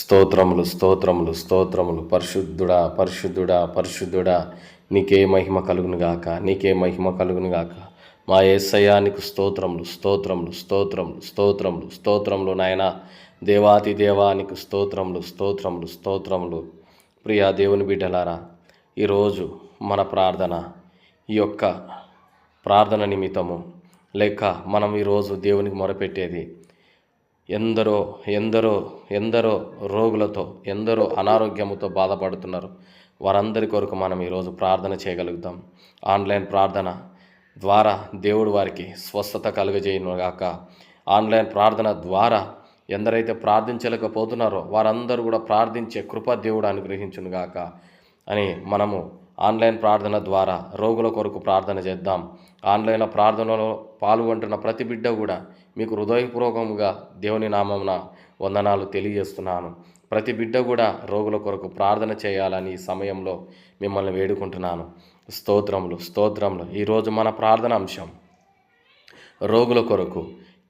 స్తోత్రములు స్తోత్రములు స్తోత్రములు. పరిశుద్ధుడా పరిశుద్ధుడా పరిశుద్ధుడా నీకే మహిమ కలుగునుగాక నీకే మహిమ కలుగునుగాక మా ఏసయానికి స్తోత్రములు స్తోత్రములు స్తోత్రములు స్తోత్రములు స్తోత్రములు నాయన. దేవాతి దేవానికి స్తోత్రములు స్తోత్రములు స్తోత్రములు. ప్రియా దేవుని బిడ్డలారా ఈరోజు మన ప్రార్థన ఈ యొక్క ప్రార్థన నిమిత్తము. లేక మనం ఈరోజు దేవునికి మొరపెట్టేది ఎందరో ఎందరో ఎందరో రోగులతో ఎందరో అనారోగ్యముతో బాధపడుతున్నారు. వారందరి కొరకు మనం ఈరోజు ప్రార్థన చేయగలుగుతాం. ఆన్లైన్ ప్రార్థన ద్వారా దేవుడు వారికి స్వస్థత కలుగజేయను గాక ఆన్లైన్ ప్రార్థన ద్వారా ఎందరైతే ప్రార్థించలేకపోతున్నారో వారందరూ కూడా ప్రార్థించే కృప దేవుడు అనుగ్రహించును గాక అని మనము ఆన్లైన్ ప్రార్థన ద్వారా రోగుల కొరకు ప్రార్థన చేద్దాం. ఆన్లైన్ ప్రార్థనలో పాల్గొంటున్న ప్రతి బిడ్డ కూడా మీకు హృదయపూర్వకముగా దేవుని నామమున వందనాలు తెలియజేస్తున్నాను. ప్రతి బిడ్డ కూడా రోగుల కొరకు ప్రార్థన చేయాలని ఈ సమయంలో మిమ్మల్ని వేడుకుంటున్నాను. స్తోత్రములు స్తోత్రములు. ఈరోజు మన ప్రార్థన అంశం రోగుల కొరకు.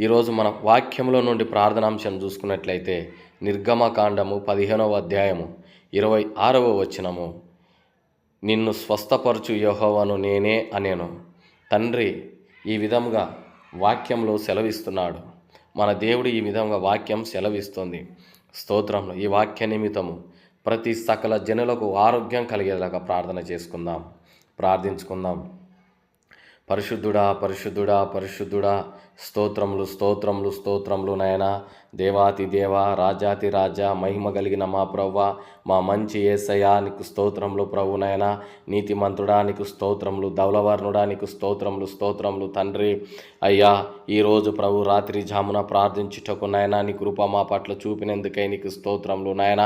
ఈరోజు మన వాక్యంలో నుండి ప్రార్థనాంశం చూసుకున్నట్లయితే నిర్గమకాండము పదిహేనవ అధ్యాయము ఇరవై ఆరవ వచనము నిన్ను స్వస్థపరచు యెహోవాను నేనే అనేను. తండ్రి ఈ విధంగా వాక్యంలో సెలవిస్తున్నాడు. మన దేవుడు ఈ విధంగా వాక్యం సెలవిస్తుంది. స్తోత్రంలో ఈ వాక్య నిమిత్తము ప్రతి సకల జనులకు ఆరోగ్యం కలిగేలాగా ప్రార్థన చేసుకుందాం. ప్రార్థించుకుందాం. పరిశుద్ధుడా పరిశుద్ధుడా పరిశుద్ధుడా స్తోత్రములు స్తోత్రములు స్తోత్రములు నాయనా. దేవాతి దేవ రాజాతి రాజా మహిమ కలిగిన మా ప్రవ్వ మా మంచి ఏసయ్యా నీకు స్తోత్రములు ప్రభు నాయన. నీతిమంతుడా నీకు స్తోత్రములు ధవలవర్ణుడా నీకు స్తోత్రములు స్తోత్రములు తండ్రి. అయ్యా ఈరోజు ప్రభు రాత్రి జామున ప్రార్థించుటకు నాయన నీ కృప మా పట్ల చూపినందుకై నీకు స్తోత్రములు నాయన.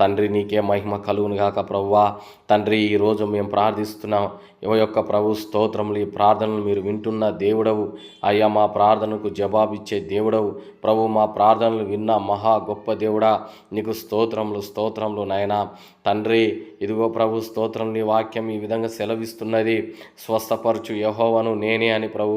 తండ్రి నీకే మహిమ కలుగును గాక ప్రవ్వా. తండ్రి ఈరోజు మేము ప్రార్థిస్తున్నాం ఇవ యొక్క ప్రభు స్తోత్రములు ఈ ప్రార్థనలు మీరు వింటున్న దేవుడవు. అయ్యా మా ప్రార్థనకు జవాబిచ్చే దేవుడవు. ప్రభు మా ప్రార్థన ప్రార్థనలు విన్న మహా గొప్ప దేవుడా నీకు స్తోత్రములు స్తోత్రములు నాయన. తండ్రి ఇదిగో ప్రభు స్తోత్రం నీ వాక్యం ఈ విధంగా సెలవిస్తున్నది. స్వస్థపరచు యహోవను నేనే అని ప్రభు.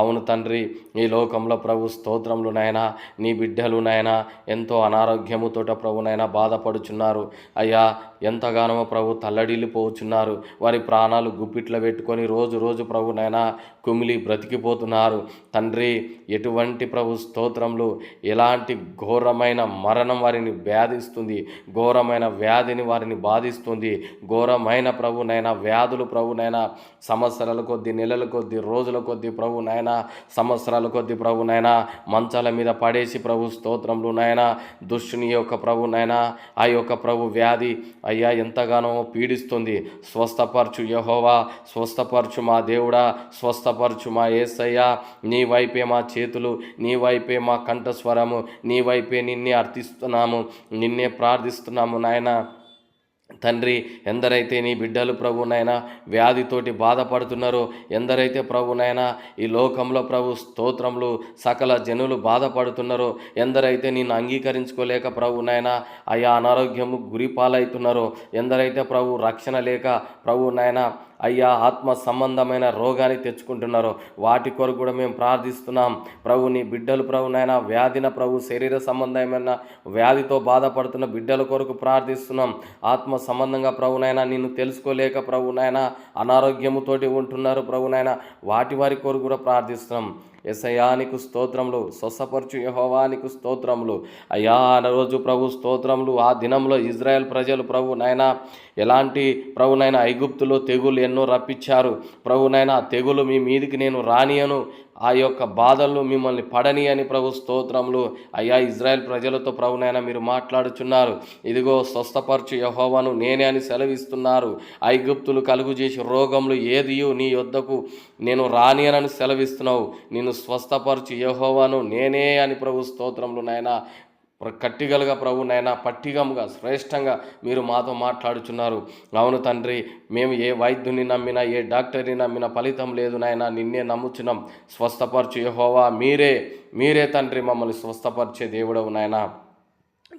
అవును తండ్రి ఈ లోకంలో ప్రభు స్తోత్రములు నాయన నీ బిడ్డలు నాయన ఎంతో అనారోగ్యముతోట ప్రభు నాయన బాధపడుచున్నారు. అయ్యా ఎంతగానో ప్రభు తల్లడిల్లిపోతున్నారు వారి ప్రాణాలు గుప్పిట్లో పెట్టుకొని రోజు రోజు ప్రభు నాయన కుమిలి బ్రతికిపోతున్నారు. తండ్రి ఎటువంటి ప్రభు స్తోత్రములు ఎలాంటి ఘోరమైన మరణం వారిని వ్యాధిస్తుంది. ఘోరమైన వ్యాధిని వారిని బాధిస్తుంది. ఘోరమైన ప్రభునైనా వ్యాధులు ప్రభునైనా సంవత్సరాల కొద్ది నెలల కొద్ది రోజుల కొద్ది ప్రభు నైనా సంవత్సరాల కొద్ది ప్రభు నైనా మంచాల మీద పడేసి ప్రభు స్తోత్రములు నాయన దుష్టుని యొక్క ప్రభు నైనా ఆ యొక్క ప్రభు వ్యాధి అయ్యా ఎంతగానో పీడిస్తుంది. స్వస్థపరచు యహోవా స్వస్థపరచు మా దేవుడా స్వస్థపరచు మా ఏసయ్యా. నీ వైపే మా చేతులు నీ వైపే మా కంఠస్వరము నీ వైపే నిన్నే అర్థిస్తున్నాము నిన్నే ప్రార్థిస్తున్నాము నాయన. తండ్రి ఎందరైతే నీ బిడ్డలు ప్రభునైనా వ్యాధితోటి బాధపడుతున్నారో ఎందరైతే ప్రభునైనా ఈ లోకంలో ప్రభు స్తోత్రములు సకల జనులు బాధపడుతున్నారో ఎందరైతే నిన్ను అంగీకరించుకోలేక ప్రభునైనా అయా అనారోగ్యము గురి పాలవుతున్నారో ఎందరైతే ప్రభు రక్షణ లేక ప్రభునైనా అయ్యా ఆత్మ సంబంధమైన రోగాన్ని తెచ్చుకుంటున్నారో. వాటి కొరకు కూడా మేము ప్రార్థిస్తున్నాం. ప్రభు నీ బిడ్డలు ప్రభునైనా వ్యాధిన ప్రభు శరీర సంబంధమైన వ్యాధితో బాధపడుతున్న బిడ్డల కొరకు ప్రార్థిస్తున్నాం. ఆత్మ సంబంధంగా ప్రభునైనా నిన్ను తెలుసుకోలేక ప్రభునైనా అనారోగ్యముతోటి ఉంటున్నారు ప్రభునైనా వాటి వారి కొరకు కూడా ప్రార్థిస్తున్నాం. ఎసయానికి స్తోత్రములు. స్వసపరచు యహోవానికి స్తోత్రములు. అయ్యా ఆ రోజు ప్రభు స్తోత్రములు. ఆ దినంలో ఇజ్రాయెల్ ప్రజలు ప్రభు నాయన ఎలాంటి ప్రభునైనా ఐగుప్తులో తెగులు ఎన్నో రప్పించారు. ప్రభునైనా తెగులు మీ మీదికి నేను రానియను. ఆ యొక్క బాధలు మిమ్మల్ని పడని అని ప్రభు స్తోత్రములు. అయ్యా ఇజ్రాయెల్ ప్రజలతో ప్రభునైనా మీరు మాట్లాడుచున్నారు. ఇదిగో స్వస్థపరచు యహోవాను నేనే అని సెలవిస్తున్నారు. ఐగుప్తులు కలుగు చేసి రోగములు ఏదియు నీ యొద్దకు నేను రాని అని సెలవిస్తున్నావు. నేను స్వస్థపరచు యహోవాను నేనే అని ప్రభు స్తోత్రములు నాయన కట్టిగలుగా ప్రభు నాయన పట్టిగముగా శ్రేష్టంగా మీరు మాతో మాట్లాడుచున్నారు. అవును తండ్రి మేము ఏ వైద్యుని నమ్మినా ఏ డాక్టర్ని నమ్మినా ఫలితం లేదు నాయన నిన్నే నమ్ముచున్నాం. స్వస్థపరచు యహోవా మీరే మీరే తండ్రి మమ్మల్ని స్వస్థపరిచే దేవుడవు నాయనా.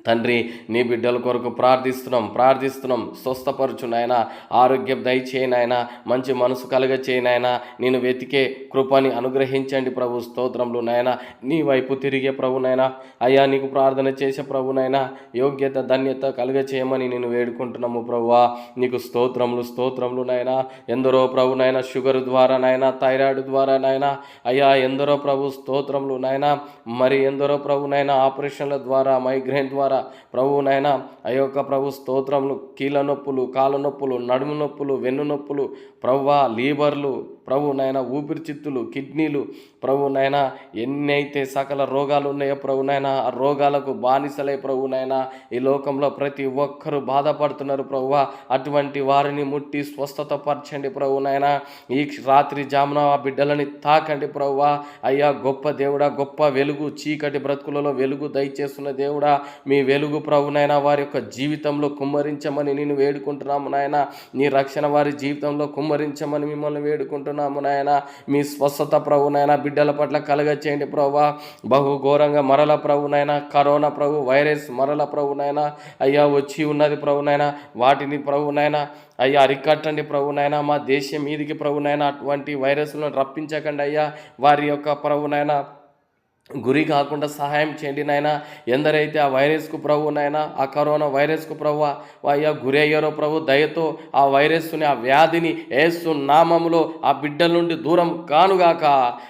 తండ్రి నీ బిడ్డల కొరకు ప్రార్థిస్తున్నాం ప్రార్థిస్తున్నాం. స్వస్థపరచు నాయన ఆరోగ్యం దయచేయి నాయన మంచి మనసు కలగ నాయన. నేను వెతికే కృపని అనుగ్రహించండి ప్రభు స్తోత్రంలో నాయన. నీ వైపు తిరిగే ప్రభు నాయన. అయ్యా నీకు ప్రార్థన చేసే ప్రభు నాయన. యోగ్యత ధన్యత కలుగ చేయమని నేను వేడుకుంటున్నాము ప్రభువా. నీకు స్తోత్రములు స్తోత్రములు నాయన. ఎందరో ప్రభు నాయన షుగర్ ద్వారా నాయన థైరాయిడ్ ద్వారా నాయన. అయ్యా ఎందరో ప్రభు స్తోత్రములు నాయన. మరి ఎందరో ప్రభు నాయన ఆపరేషన్ల ద్వారా మైగ్రేన్ ద్వారా ప్రభు నాయన ఆ యొక్క ప్రభు స్తోత్రములు కీళ్ళ నొప్పులు కాళ్ళ నొప్పులు నడుము నొప్పులు వెన్ను నొప్పులు ప్రవ్వా లీబర్లు ప్రభు నాయన ఊపిరితిత్తులు కిడ్నీలు ప్రభు నాయన ఎన్ని అయితే సకల రోగాలు ఉన్నాయో ప్రభు నాయన ఆ రోగాలకు బానిసలే ప్రభు నాయన ఈ లోకంలో ప్రతి ఒక్కరూ బాధపడుతున్నారు ప్రభు అటువంటి వారిని ముట్టి స్వస్థత పరచండి ప్రభు నాయన. ఈ రాత్రి జామున ఆ బిడ్డలని తాకండి ప్రభు అయ్యా గొప్ప దేవుడా గొప్ప వెలుగు చీకటి బ్రతుకులలో వెలుగు దయచేస్తున్న దేవుడా. మీ వెలుగు ప్రభు నాయన వారి యొక్క జీవితంలో కుమ్మరించమని నేను వేడుకుంటున్నాము నాయన. నీ రక్షణ వారి జీవితంలో కుమ్మరించమని మిమ్మల్ని వేడుకుంటున్నాము నాయన. మీ స్వస్థత ప్రభునైనా బిడ్డల పట్ల కలగచేయండి ప్రభా బహు ఘోరంగా మరల ప్రభు కరోనా ప్రభు వైరస్ మరల ప్రభు అయ్యా వచ్చి ఉన్నది ప్రభునైనా వాటిని ప్రభునైనా అయ్యా అరికట్టండి ప్రభునైనా మా దేశం మీదికి ప్రభునైనా అటువంటి వైరస్లను రప్పించకండి అయ్యా. వారి యొక్క ప్రభు నాయన. గురి కాకుండా సహాయం చేయండి నాయన. ఎందరైతే ఆ వైరస్కు ప్రభు నాయన ఆ కరోనా వైరస్కు ప్రభు అయ్యా గురి అయ్యారో ప్రభు దయతో ఆ వైరస్ని ఆ వ్యాధిని ఏసు నామములో ఆ బిడ్డల నుండి దూరం కానుగాక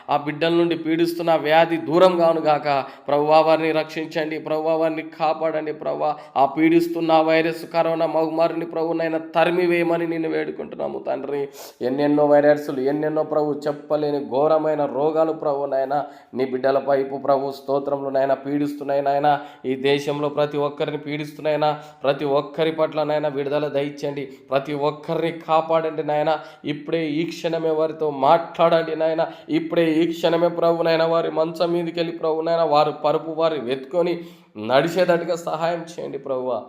ఆ బిడ్డల నుండి పీడిస్తున్న వ్యాధి దూరం కానుగాక ప్రభు వారిని రక్షించండి ప్రభు వారిని కాపాడండి ప్రభు ఆ పీడిస్తున్న ఆ వైరస్ కరోనా మగుమారిని ప్రభు నాయన తరిమివేయమని నేను వేడుకుంటున్నాము తండ్రి. ఎన్నెన్నో వైరస్లు ఎన్నెన్నో ప్రభు చెప్పలేని ఘోరమైన రోగాలు ప్రభు నాయన నీ బిడ్డలపై వైపు ప్రభు స్తోత్రములు నాయన పీడిస్తున్నాయి నాయన. ఈ దేశంలో ప్రతి ఒక్కరిని పీడిస్తున్నాయినా ప్రతి ఒక్కరి పట్ల నాయన విడుదల దయచండి ప్రతి ఒక్కరిని కాపాడండి నాయన. ఇప్పుడే ఈ క్షణమే వారితో మాట్లాడండి నాయన. ఇప్పుడే ఈ క్షణమే ప్రభునైనా వారి మంచం మీదకి వెళ్ళి ప్రభునైనా వారు పరుపు వారిని వెతుకొని నడిచేటట్టుగా సహాయం చేయండి ప్రభువా.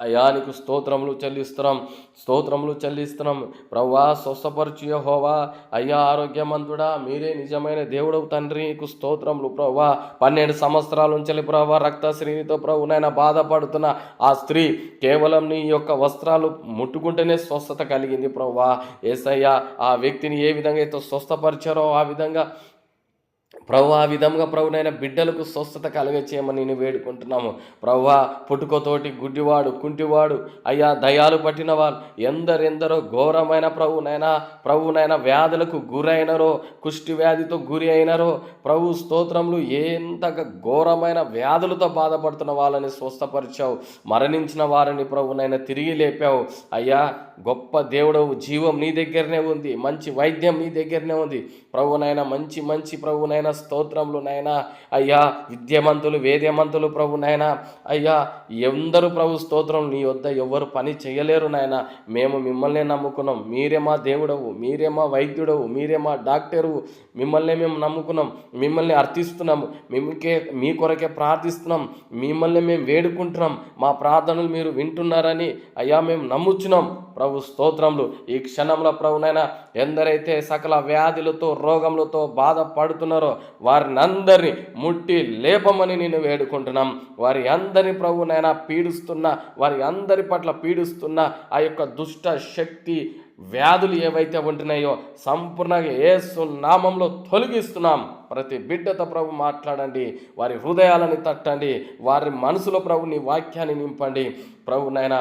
అయానికి స్తోత్రములు చెల్లిస్తున్నాం స్తోత్రములు చెల్లిస్తున్నాం. ప్రవ్వా స్వస్థపరచు యహోవా. అయ్యా ఆరోగ్యమంతుడా మీరే నిజమైన దేవుడు తండ్రి నీకు స్తోత్రములు ప్రవ్వా. పన్నెండు సంవత్సరాల నుంచి ప్రవ్వా రక్తశ్రీనితో ప్రభు నైనా బాధపడుతున్న ఆ స్త్రీ కేవలం నీ యొక్క వస్త్రాలు ముట్టుకుంటేనే స్వస్థత కలిగింది ప్రవ్వా. ఏసయ్యా ఆ వ్యక్తిని ఏ విధంగా అయితే స్వస్థపరిచారో ఆ విధంగా ప్రభు ఆ విధంగా ప్రభునైనా బిడ్డలకు స్వస్థత కలగచేయమని నేను వేడుకుంటున్నాము. ప్రభు పుట్టుకతోటి గుడ్డివాడు కుంటివాడు అయ్యా దయాలు పట్టిన వాళ్ళు ఎందరెందరో ఘోరమైన ప్రభునైనా ప్రభునైనా వ్యాధులకు గురైనరో కుష్టి వ్యాధితో గురి అయినరో ప్రభు స్తోత్రములు ఎంతగా ఘోరమైన వ్యాధులతో బాధపడుతున్న వాళ్ళని స్వస్థపరిచావు. మరణించిన వారిని ప్రభునైనా తిరిగి లేపావు. అయ్యా గొప్ప దేవుడవు జీవం నీ దగ్గరనే ఉంది మంచి వైద్యం నీ దగ్గరనే ఉంది. ప్రభునైనా మంచి మంచి ప్రభునైనా స్తోత్రములు నాయన. అయ్యా విద్యమంతులు వేద్యమంతులు ప్రభు నాయన అయ్యా ఎందరు ప్రభు స్తోత్రం నీ వద్ద ఎవరు పని చేయలేరు నాయన. మేము మిమ్మల్ని నమ్ముకున్నాం. మీరే మా దేవుడవు మీరే మా వైద్యుడవు మీరే మా డాక్టరు. మిమ్మల్ని మేము నమ్ముకున్నాం. మిమ్మల్ని అర్థిస్తున్నాము. మేముకే మీ కొరకే ప్రార్థిస్తున్నాం. మిమ్మల్ని మేము వేడుకుంటున్నాం. మా ప్రార్థనలు మీరు వింటున్నారని అయ్యా మేము నమ్ముచున్నాం. ప్రభు స్తోత్రములు. ఈ క్షణంలో ప్రభునైనా ఎందరైతే సకల వ్యాధులతో రోగములతో బాధపడుతున్నారో వారిని అందరినీ ముట్టి లేపమని నేను వేడుకుంటున్నాం. వారి అందరి ప్రభునైనా పీడిస్తున్న వారి అందరి పట్ల పీడిస్తున్న ఆ యొక్క దుష్ట శక్తి వ్యాధులు ఏవైతే ఉంటున్నాయో సంపూర్ణంగా ఏసు నామంలో తొలగిస్తున్నాం. ప్రతి బిడ్డతో ప్రభు మాట్లాడండి వారి హృదయాలని తట్టండి వారి మనసులో ప్రభు నీ వాక్యాన్ని నింపండి. ప్రభు నాయన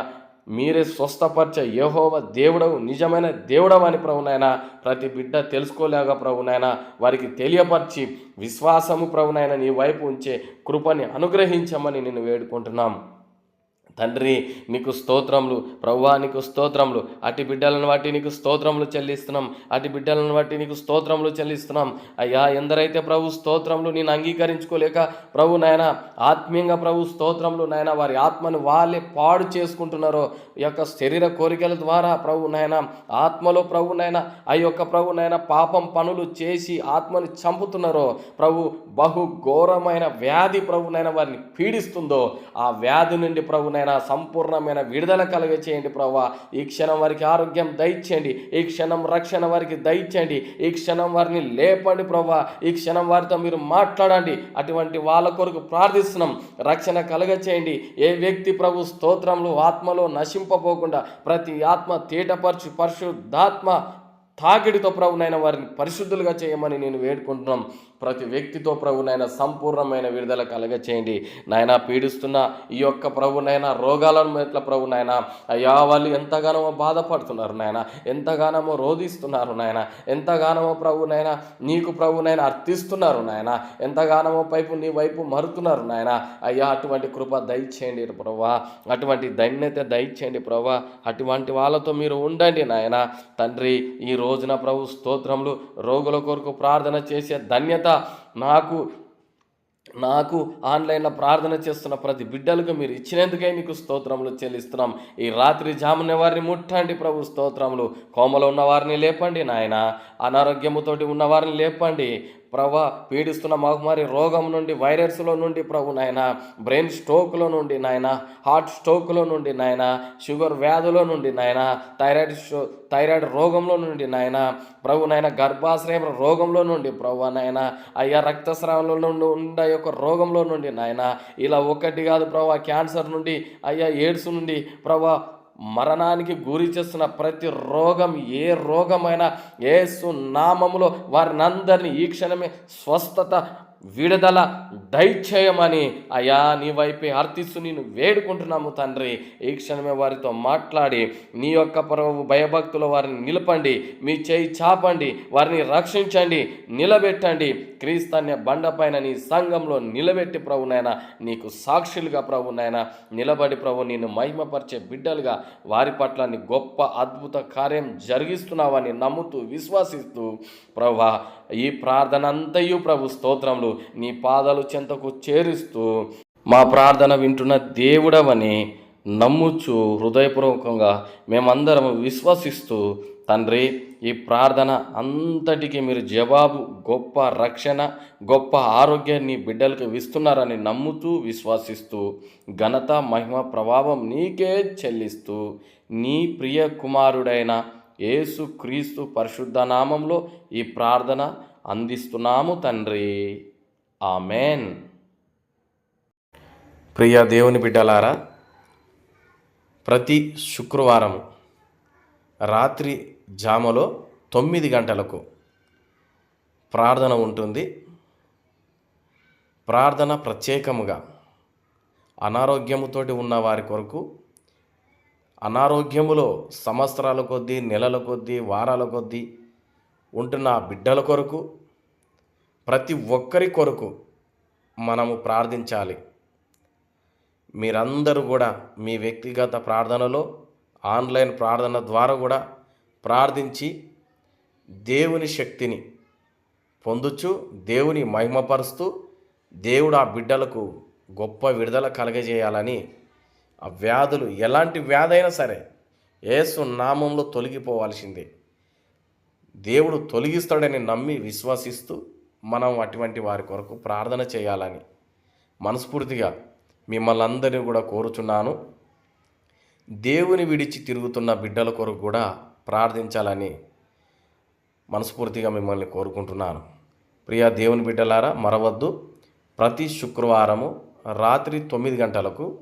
మీరే స్వస్థపరిచే యహోవ దేవుడవు నిజమైన దేవుడవని ప్రభునైనా ప్రతి బిడ్డ తెలుసుకోలేక ప్రభునైనా వారికి తెలియపరిచి విశ్వాసము ప్రభునైనా నీ వైపు ఉంచే కృపని అనుగ్రహించమని నేను వేడుకుంటున్నాం. తండ్రి నీకు స్తోత్రములు. ప్రవ్వా నీకు స్తోత్రములు. అటు బిడ్డలను బట్టి నీకు స్తోత్రములు చెల్లిస్తున్నాం. అటు బిడ్డలను బట్టి నీకు స్తోత్రములు చెల్లిస్తున్నాం. అయ్యా ఎందరైతే ప్రభు స్తోత్రములు నేను అంగీకరించుకోలేక ప్రభు నాయన ఆత్మీయంగా ప్రభు స్తోత్రములు నాయన వారి ఆత్మను వాళ్ళే పాడు చేసుకుంటున్నారో ఈ యొక్క శరీర కోరికల ద్వారా ప్రభు నాయన ఆత్మలో ప్రభు నాయన ఆ యొక్క ప్రభు నాయన పాపం పనులు చేసి ఆత్మని చంపుతున్నారో ప్రభు బహు ఘోరమైన వ్యాధి ప్రభునైనా వారిని పీడిస్తుందో ఆ వ్యాధి నుండి ప్రభునైనా నైనా సంపూర్ణమైన విడుదల కలుగ చేయండి ప్రభా ఈ క్షణం వారికి ఆరోగ్యం దయచేయండి. ఈ క్షణం రక్షణ వారికి దయచేయండి. ఈ క్షణం వారిని లేపండి ప్రభా ఈ క్షణం వారితో మీరు మాట్లాడండి. అటువంటి వాళ్ళ కొరకు ప్రార్థిస్తున్నాం. రక్షణ కలుగ చేయండి ఏ వ్యక్తి ప్రభు స్తోత్రంలో ఆత్మలో నశింపపోకుండా ప్రతి ఆత్మ తీటపరచు పరిశుద్ధాత్మ తాకిడితో ప్రభునైన వారిని పరిశుద్ధులుగా చేయమని నేను వేడుకుంటున్నాం. ప్రతి వ్యక్తితో ప్రభునైనా సంపూర్ణమైన విడుదల కలగచేయండి. నాయన పీడిస్తున్న ఈ యొక్క ప్రభునైనా రోగాలను మెట్ల ప్రభునైనా అయ్యా వాళ్ళు ఎంతగానో బాధపడుతున్నారు నాయన ఎంతగానో రోధిస్తున్నారు నాయన ఎంతగానో ప్రభునైనా నీకు ప్రభునైనా అర్థిస్తున్నారు నాయన ఎంతగానో పైపు నీ వైపు మరుతున్నారు నాయన. అయ్యా అటువంటి కృప దయచేయండి ప్రభా అటువంటి ధన్యత దయచేయండి ప్రభా అటువంటి వాళ్ళతో మీరు ఉండండి నాయన. తండ్రి ఈ రోజున ప్రభు స్తోత్రములు రోగుల కొరకు ప్రార్థన చేసే ధన్యత నాకు నాకు ఆన్లైన్లో ప్రార్థన చేస్తున్న ప్రతి బిడ్డలకు మీరు ఇచ్చినందుకే మీకు స్తోత్రములు చెల్లిస్తున్నాం. ఈ రాత్రి జామున వారిని ముట్టండి ప్రభు స్తోత్రములు. కోమలో ఉన్న వారిని లేపండి నాయన. అనారోగ్యముతోటి ఉన్న వారిని లేపండి. ప్రభా పీడిస్తున్న మహమ్మారి రోగం నుండి వైరస్లో నుండి ప్రభు నాయన బ్రెయిన్ స్ట్రోక్లో నుండి నాయన హార్ట్ స్ట్రోక్లో నుండి నాయన షుగర్ వ్యాధుల నుండి నాయన థైరాయిడ్ షో థైరాయిడ్ రోగంలో నుండి నాయన ప్రభు నాయన గర్భాశ్రయం రోగంలో నుండి ప్రభు నాయన అయ్యా రక్తస్రావంలో నుండి ఉండే యొక్క రోగంలో నుండి నాయన ఇలా ఒకటి కాదు ప్రభా క్యాన్సర్ నుండి అయ్యా ఎయిడ్స్ నుండి ప్రభా మరణానికి గురి చేస్తున్న ప్రతి రోగం ఏ రోగమైనా ఏసు నామములో వారిని అందరినీ ఈ క్షణమే స్వస్థత విడుదల దయచేయమని అయా నీ వైపే అర్థిస్తూ నేను వేడుకుంటున్నాము తండ్రి. ఈ క్షణమే వారితో మాట్లాడి నీ యొక్క ప్రభు భయభక్తుల వారిని నిలపండి మీ చేయి చాపండి వారిని రక్షించండి నిలబెట్టండి. క్రీస్తాన్య బండపైన నీ సంఘంలో నిలబెట్టి ప్రభునైనా నీకు సాక్షులుగా ప్రభునైనా నిలబడి ప్రభు నేను మహిమపరిచే బిడ్డలుగా వారి పట్ల నీ గొప్ప అద్భుత కార్యం జరిగిస్తున్నావని నమ్ముతూ విశ్వసిస్తూ ప్రభా ఈ ప్రార్థన అంతయు ప్రభు స్తోత్రములు నీ పాదాలు చెంతకు చేరుస్తూ మా ప్రార్థన వింటున్న దేవుడవని నమ్ముచు హృదయపూర్వకంగా మేమందరం విశ్వసిస్తూ తండ్రి ఈ ప్రార్థన అంతటికి మీరు జవాబు గొప్ప రక్షణ గొప్ప ఆరోగ్యాన్ని బిడ్డలకు ఇస్తున్నారని నమ్ముతూ విశ్వసిస్తూ ఘనత మహిమ ప్రభావం నీకే చెల్లిస్తూ నీ ప్రియ కుమారుడైన యేసు క్రీస్తు పరిశుద్ధ నామంలో ఈ ప్రార్థన అందిస్తున్నాము తండ్రి. ఆమెన్. ప్రియ దేవుని బిడ్డలారా ప్రతి శుక్రవారం రాత్రి జామలో తొమ్మిది గంటలకు ప్రార్థన ఉంటుంది. ప్రార్థన ప్రత్యేకముగా అనారోగ్యముతోటి ఉన్న వారి కొరకు అనారోగ్యములో సంవత్సరాల కొద్దీ నెలల కొద్దీ వారాల కొద్దీ ఉంటున్న బిడ్డల కొరకు ప్రతి ఒక్కరి కొరకు మనము ప్రార్థించాలి. మీరందరూ కూడా మీ వ్యక్తిగత ప్రార్థనలో ఆన్లైన్ ప్రార్థన ద్వారా కూడా ప్రార్థించి దేవుని శక్తిని పొందుచు దేవుని మహిమపరుస్తూ దేవుడు ఆ బిడ్డలకు గొప్ప విడుదల కలగజేయాలని ఆ వ్యాధులు ఎలాంటి వ్యాధి అయినా సరే ఏసు నామంలో తొలగిపోవాల్సిందే. దేవుడు తొలగిస్తాడని నమ్మి విశ్వసిస్తూ మనం అటువంటి వారి కొరకు ప్రార్థన చేయాలని మనస్ఫూర్తిగా మిమ్మల్ని అందరినీ కూడా కోరుచున్నాను. దేవుని విడిచి తిరుగుతున్న బిడ్డల కొరకు కూడా ప్రార్థించాలని మనస్ఫూర్తిగా మిమ్మల్ని కోరుకుంటున్నాను. ప్రియా దేవుని బిడ్డలారా మరవద్దు. ప్రతి శుక్రవారము రాత్రి తొమ్మిది గంటలకు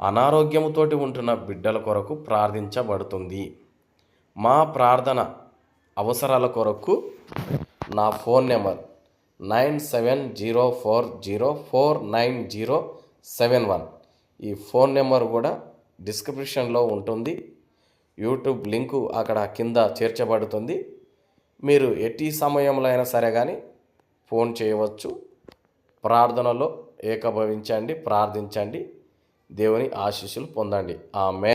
అనారోగ్యముతోటి ఉంటున్న బిడ్డల కొరకు ప్రార్థించబడుతుంది. మా ప్రార్థన అవసరాల కొరకు నా phone number nine seven zero four zero four nine zero seven one. ఈ ఫోన్ నెంబర్ కూడా డిస్క్రిప్షన్లో ఉంటుంది. యూట్యూబ్ లింకు అక్కడ కింద చేర్చబడుతుంది. మీరు ఎట్టి సమయంలో అయినా సరే కానీ ఫోన్ చేయవచ్చు. ప్రార్థనలో ఏకభవించండి ప్రార్థించండి. దేవుని ఆశీస్సులు పొందండి. ఆమె